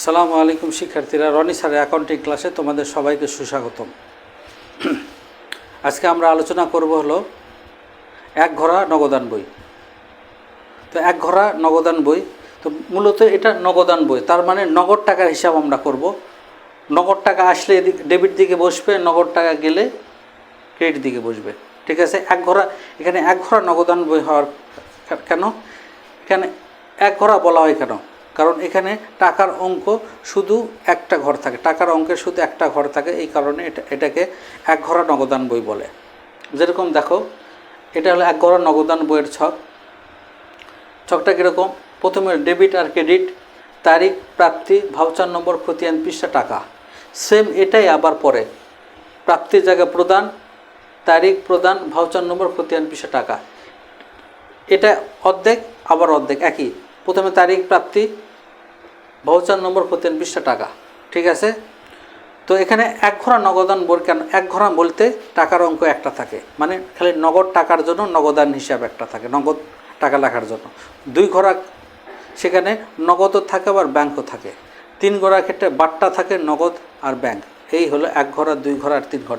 আসসালামু আলাইকুম শিক্ষার্থীরা, রনি স্যারের অ্যাকাউন্টিং ক্লাসে তোমাদের সবাইকে সুস্বাগতম। আজকে আমরা আলোচনা করব হলো এক ঘোড়া নগদান বই। তো এক ঘোড়া নগদান বই, তো মূলত এটা নগদান বই, তার মানে নগদ টাকার হিসাব আমরা করব। নগদ টাকা আসলে ডেবিট দিকে বসবে, নগদ টাকা গেলে ক্রেডিট দিকে বসবে। ঠিক আছে? এক ঘোড়া, এখানে এক ঘোড়া নগদান বই হওয়ার কেন? এখানে এক ঘোড়া বলা হয় কেন? কারণ এখানে টাকার অঙ্ক শুধু একটা ঘর থাকে। টাকার অঙ্কের শুধু একটা ঘর থাকে, এই কারণে এটা, এটাকে এক ঘোড়া নগদান বই বলে। যেরকম দেখো, এটা হলো এক ঘোড়া নগদান বইয়ের ছক। ছকটা কীরকম? প্রথমে ডেবিট আর ক্রেডিট, তারিখ, প্রাপ্তি, ভাউচার নম্বর খতিয়ান পৃষ্ঠা, টাকা। সেম এটাই আবার পরে। প্রাপ্তির জায়গায় প্রদান, তারিখ প্রদান, ভাউচার নম্বর খতিয়ান পৃষ্ঠা, টাকা। এটা অর্ধেক, আবার অর্ধেক, একই। প্রথমে তারিখ, প্রাপ্তি ভাউচার নম্বর খতিয়ান পৃষ্ঠা টাকা, ঠিক আছে? তো এখানে এক ঘোড়া নগদান কেন এক ঘোড়া বলতে টাকার অঙ্ক একটা থাকে মানে খালি নগদ টাকার জন্য নগদান হিসাব একটা থাকে, নগদ টাকা লেখার জন্য। দুই ঘোড়া সেখানে নগদও থাকে আবার ব্যাংকও থাকে। তিন ঘোড়ার ক্ষেত্রে বাট্টা থাকে, নগদ আর ব্যাংক। এই হলো এক ঘোড়া, দুই ঘোড়া আর তিন ঘোড়া।